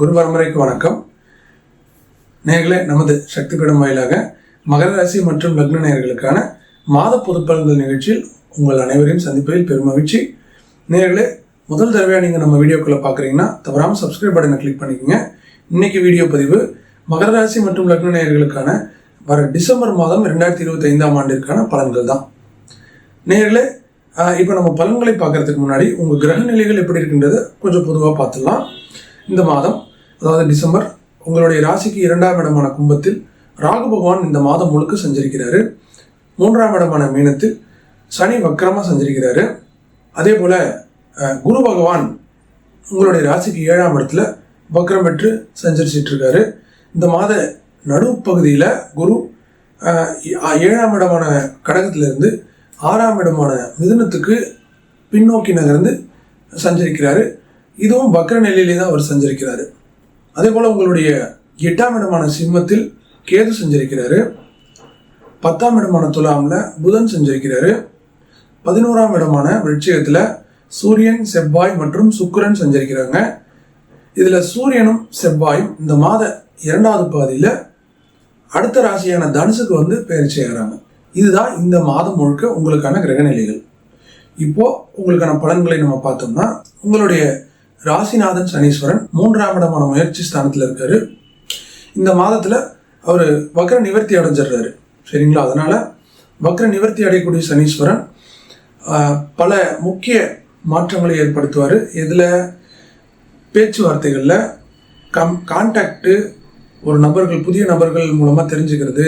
குரு பரம்பரைக்கு வணக்கம். நேர்களே நமது சக்தி பீடம் வாயிலாக மகர ராசி மற்றும் லக்ன நேயர்களுக்கான மாத பொதுப்பலன்கள் நிகழ்ச்சியில் உங்கள் அனைவரையும் சந்திப்பதில் பெருமகிழ்ச்சி நேர்களே முதல் தடவையாக நீங்கள் நம்ம வீடியோக்குள்ளே பார்க்குறீங்கன்னா தவறாமல் சப்ஸ்கிரைப் பட்டனை கிளிக் பண்ணிக்கோங்க. இன்னைக்கு வீடியோ பதிவு மகர ராசி மற்றும் லக்ன நேயர்களுக்கான வர டிசம்பர் மாதம் ரெண்டாயிரத்தி இருபத்தி ஐந்தாம் ஆண்டிற்கான பலன்கள் தான். நேர்களே இப்போ நம்ம பலன்களை பார்க்கறதுக்கு முன்னாடி உங்கள் கிரக நிலைகள் எப்படி இருக்கின்றதை கொஞ்சம் பொதுவாக பார்த்துடலாம். இந்த மாதம் அதாவது டிசம்பர் உங்களுடைய ராசிக்கு இரண்டாம் இடமான கும்பத்தில் ராகு பகவான் இந்த மாதம் முழுக்க சஞ்சரிக்கிறாரு. மூன்றாம் இடமான மீனத்தில் சனி வக்கரமாக சஞ்சரிக்கிறாரு. அதே போல் குரு பகவான் உங்களுடைய ராசிக்கு ஏழாம் இடத்துல வக்கரம் பெற்று சஞ்சரிச்சிட்டு இருக்காரு இந்த மாத நடுப்பகுதியில் குரு ஏழாம் இடமான கடகத்திலிருந்து ஆறாம் இடமான மிதுனத்துக்கு பின்னோக்கி நகர்ந்து சஞ்சரிக்கிறாரு. இதுவும் வக்கர நிலையிலே தான் அவர் சஞ்சரிக்கிறாரு. அதே போல் உங்களுடைய எட்டாம் இடமான சிம்மத்தில் கேது செஞ்சிருக்கிறாரு. பத்தாம் இடமான துலாமில் புதன் செஞ்சிருக்கிறாரு. பதினோராம் இடமான விருட்சிகத்தில் சூரியன் செவ்வாய் மற்றும் சுக்கிரன் செஞ்சிருக்கிறாங்க. இதில் சூரியனும் செவ்வாயும் இந்த மாத இரண்டாவது பாதியில் அடுத்த ராசியான தனுசுக்கு வந்து பயிற்சி ஆகிறாங்க இதுதான் இந்த மாதம் முழுக்க உங்களுக்கான கிரகநிலைகள். இப்போது உங்களுக்கான பலன்களை நம்ம பார்த்தோம்னா உங்களுடைய ராசிநாதன் சனீஸ்வரன் மூன்றாம் இடமான முயற்சி ஸ்தானத்தில் இருக்காரு. இந்த மாதத்தில் அவர் வக்ர நிவர்த்தி அடைஞ்சிடுறாரு. சரிங்களா? அதனால் வக்ர நிவர்த்தி அடையக்கூடிய சனீஸ்வரன் பல முக்கிய மாற்றங்களை ஏற்படுத்துவார். இதில் பேச்சுவார்த்தைகளில் கம் கான்டாக்டு ஒரு நபர்கள் புதிய நபர்கள் மூலமாக தெரிஞ்சுக்கிறது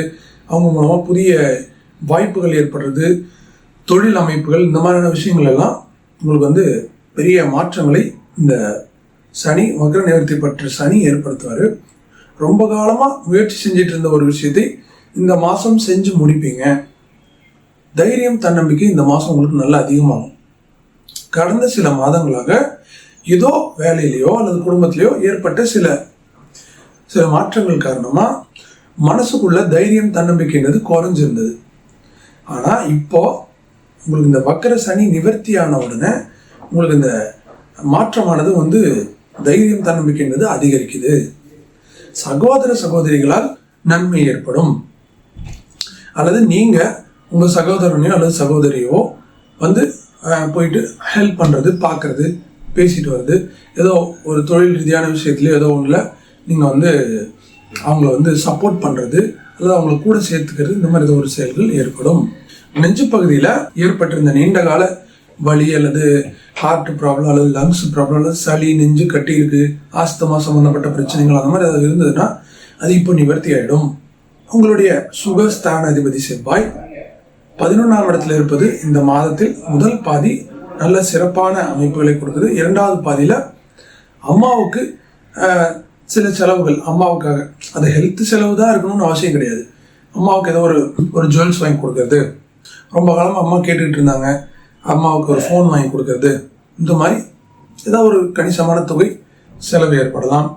அவங்க மூலமாக புதிய வாய்ப்புகள் ஏற்படுறது தொழில் அமைப்புகள் இந்த மாதிரியான விஷயங்கள் எல்லாம் உங்களுக்கு வந்து பெரிய மாற்றங்களை இந்த சனி மகர நிவர்த்தி பெற்ற சனி ஏற்படுத்துவார். ரொம்ப காலமாக முயற்சி செஞ்சிட்டு இருந்த ஒரு விஷயத்தை இந்த மாதம் செஞ்சு முடிப்பீங்க. தைரியம் தன்னம்பிக்கை இந்த மாதம் உங்களுக்கு நல்லா அதிகமாகும். கடந்த சில மாதங்களாக ஏதோ வேலையிலையோ அல்லது குடும்பத்திலையோ ஏற்பட்ட சில சில மாற்றங்கள் காரணமாக மனசுக்குள்ள தைரியம் தன்னம்பிக்கைன்றது குறைஞ்சிருந்தது. ஆனால் இப்போ உங்களுக்கு இந்த வக்கர சனி நிவர்த்தியான உடனே உங்களுக்கு இந்த மாற்றமானது வந்து தைரியம் தன்னம்பிக்கைன்றது அதிகரிக்குது. சகோதர சகோதரிகளால் நன்மை ஏற்படும். அல்லது நீங்கள் உங்கள் சகோதரனையோ அல்லது சகோதரியோ வந்து போயிட்டு ஹெல்ப் பண்ணுறது பார்க்கறது பேசிட்டு வர்றது ஏதோ ஒரு தொழில் ரீதியான விஷயத்துலேயோ ஏதோ ஒன்றில் நீங்கள் வந்து அவங்கள வந்து சப்போர்ட் பண்ணுறது அல்லது அவங்கள கூட சேர்த்துக்கிறது இந்த மாதிரி ஏதோ ஒரு செயல்கள் ஏற்படும். நெஞ்சு பகுதியில் ஏற்பட்டிருந்த நீண்ட கால வலி அல்லது ஹார்ட் ப்ராப்ளம் அல்லது லங்ஸ் ப்ராப்ளம் அல்லது சளி நெஞ்சு கட்டி இருக்கு ஆஸ்தமா சம்மந்தப்பட்ட பிரச்சனைகள் அந்த மாதிரி அது இருந்ததுன்னா அது இப்போ நிவர்த்தி ஆகிடும் உங்களுடைய சுகஸ்தான அதிபதி செவ்வாய் பதினொன்றாம் இடத்துல இருப்பது இந்த மாதத்தில் முதல் பாதி நல்ல சிறப்பான அமைப்புகளை கொடுக்குது. இரண்டாவது பாதியில் அம்மாவுக்கு சில செலவுகள் அம்மாவுக்காக. அது ஹெல்த் செலவு தான் இருக்கணும்னு அவசியம் கிடையாது. அம்மாவுக்கு ஏதோ ஒரு ஒரு ஜுவல்ஸ் வாங்கி கொடுக்கறது. ரொம்ப காலமாக அம்மா கேட்டுக்கிட்டு இருந்தாங்க. அம்மாவுக்கு ஒரு ஃபோன் வாங்கி கொடுக்கறது. இந்த மாதிரி ஏதாவது ஒரு கணிசமான தொகை செலவு ஏற்படலாம்.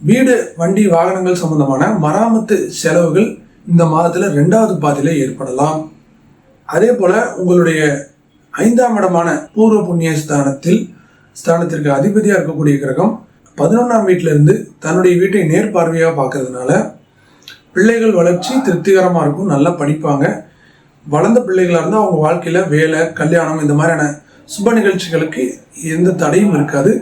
வீடு வண்டி வாகனங்கள் சம்பந்தமான மராமத்து செலவுகள் இந்த மாதத்தில் ரெண்டாவது பாதியில் ஏற்படலாம். அதே போல உங்களுடைய ஐந்தாம் இடமான பூர்வ புண்ணிய ஸ்தானத்தில் ஸ்தானத்திற்கு அதிபதியாக இருக்கக்கூடிய கிரகம் பதினொன்றாம் வீட்டிலிருந்து தன்னுடைய வீட்டை நேர்பார்வையாக பார்க்கறதுனால பிள்ளைகள் வளர்ச்சி திருப்திகரமாக இருக்கும் நல்லா படிப்பாங்க. வளர்ந்த பிள்ளைகளாக இருந்தால் அவங்க வாழ்க்கையில் வேலை கல்யாணம் இந்த மாதிரியான சுப நிகழ்ச்சிகளுக்கு எந்த தடையும் இருக்காது.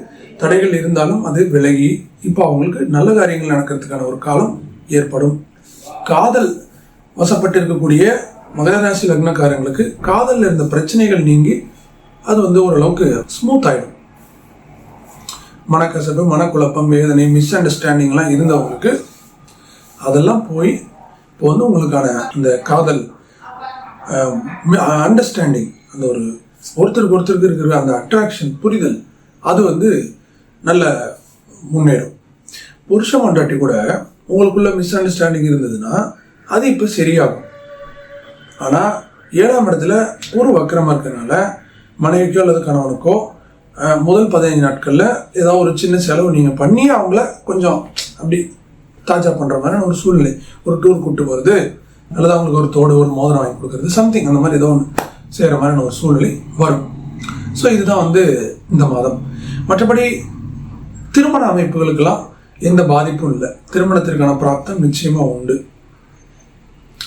தடைகள் இருந்தாலும் அது விலகி இப்போ அவங்களுக்கு நல்ல காரியங்கள் நடக்கிறதுக்கான ஒரு காலம் ஏற்படும். காதல் வசப்பட்டு இருக்கக்கூடிய மகர ராசி லக்னக்காரங்களுக்கு காதலில் இருந்த பிரச்சனைகள் நீங்கி அது வந்து ஓரளவுக்கு ஸ்மூத் ஆயிடும். மனக்கசப்பு மனக்குழப்பம் வேதனை மிஸ் அண்டர்ஸ்டாண்டிங்லாம் இருந்தவங்களுக்கு அதெல்லாம் போய் இப்போ வந்து உங்களுக்கான இந்த காதல் அண்டர்ஸ்டாண்டிங் அந்த ஒரு ஒருத்தருக்கு ஒருத்தருக்கு இருக்கிற அந்த அட்ராக்ஷன் புரிதல் அது வந்து நல்ல முன்னேறும். புருஷ மண்டாட்டி கூட உங்களுக்குள்ள மிஸ் அண்டர்ஸ்டாண்டிங் இருந்ததுன்னா அது இப்போ சரியாகும். ஆனால் ஏழாம் இடத்துல ஒரு வக்கரமாக இருக்கிறனால மனைவிக்கோ அல்லது கணவனுக்கோ முதல் பதினைஞ்சு நாட்களில் ஏதாவது ஒரு சின்ன செலவு நீங்கள் பண்ணி அவங்கள கொஞ்சம் அப்படி தாஜா பண்ணுற மாதிரியான ஒரு சூழ்நிலை ஒரு டூர் கூப்பிட்டு போகிறது அல்லது அவங்களுக்கு ஒரு தோடு ஒரு மோதிரம் வாங்கி கொடுக்குறது சம்திங் அந்த மாதிரி ஏதோ ஒன்று செய்கிற மாதிரியான ஒரு சூழ்நிலை வரும். ஸோ இதுதான் வந்து இந்த மாதம். மற்றபடி திருமண அமைப்புகளுக்கெல்லாம் எந்த பாதிப்பும் இல்லை. திருமணத்திற்கான பிராப்தம் நிச்சயமா உண்டு.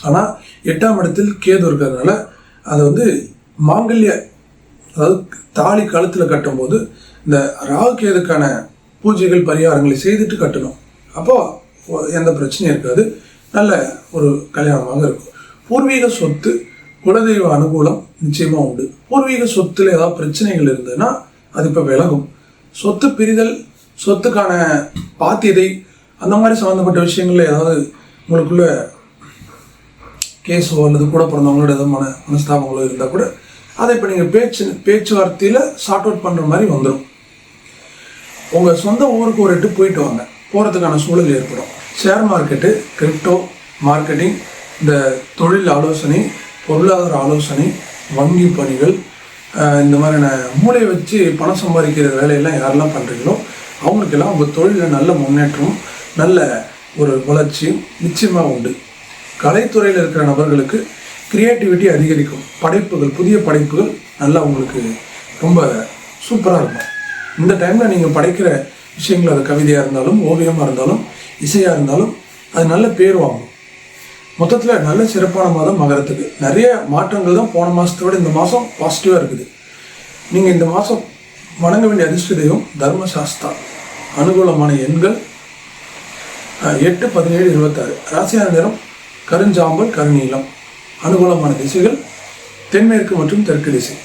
ஆனால் எட்டாம் இடத்தில் கேது இருக்கிறதுனால அது வந்து மாங்கல்ய அதாவது தாலி கழுத்தில் கட்டும்போது இந்த ராகு கேதுக்கான பூஜைகள் பரிகாரங்களை செய்துட்டு கட்டணும். அப்போ எந்த பிரச்சனையும் இருக்காது. நல்ல ஒரு கல்யாணமாக இருக்கும். பூர்வீக சொத்து குலதெய்வ அனுகூலம் நிச்சயமாக உண்டு. பூர்வீக சொத்துல ஏதாவது பிரச்சனைகள் இருந்ததுன்னா அது இப்போ விலகும். சொத்து பிரிதல் சொத்துக்கான பாத்தியதை அந்த மாதிரி சம்மந்தப்பட்ட விஷயங்களில் ஏதாவது உங்களுக்குள்ள கேஸோ அல்லது கூட பிறந்தவங்களோட ஏதோ மன மனஸ்தாபங்களோ இருந்தால் கூட அதை இப்போ நீங்கள் பேச்சு பேச்சுவார்த்தையில் சார்ட் அவுட் பண்ணுற மாதிரி வந்துடும் உங்கள் சொந்த ஊருக்கு ஒரு எட்டு போயிட்டு வாங்க. போகிறதுக்கான சூழல் ஏற்படும். ஷேர் மார்க்கெட்டு கிரிப்டோ மார்க்கெட்டிங் இந்த தொழில் ஆலோசனை பொருளாதார ஆலோசனை வங்கி பணிகள் இந்த மாதிரியான மூளையை வச்சு பணம் சம்பாதிக்கிற வேலையெல்லாம் யாரெல்லாம் பண்ணுறீங்களோ அவங்களுக்கெல்லாம் உங்கள் தொழிலில் நல்ல முன்னேற்றம் நல்ல ஒரு வளர்ச்சியும் நிச்சயமாக உண்டு. கலைத்துறையில் இருக்கிற நபர்களுக்கு க்ரியேட்டிவிட்டி அதிகரிக்கும். படைப்புகள் புதிய படைப்புகள் நல்லா உங்களுக்கு ரொம்ப சூப்பராக இருக்கும். இந்த டைமில் நீங்கள் படைக்கிற விஷயங்கள் அது கவிதையாக இருந்தாலும் ஓவியமாக இருந்தாலும் இசையாக இருந்தாலும் அது நல்ல பேர் வாங்கும். மொத்தத்தில் நல்ல சிறப்பான மாதம் மகரத்துக்கு. நிறைய மாற்றங்கள் தான் போன மாதத்தோட இந்த மாதம் பாசிட்டிவாக இருக்குது. நீங்கள் இந்த மாதம் வணங்க வேண்டிய அதிர்ஷ்ட தெய்வம் தர்மசாஸ்தா. அனுகூலமான எண்கள் எட்டு பதினேழு இருபத்தாறு. ராசியான நிறம் கருஞ்சாம்பல் கருநீளம் அனுகூலமான திசைகள் தென்மேற்கு மற்றும் தெற்கு திசை.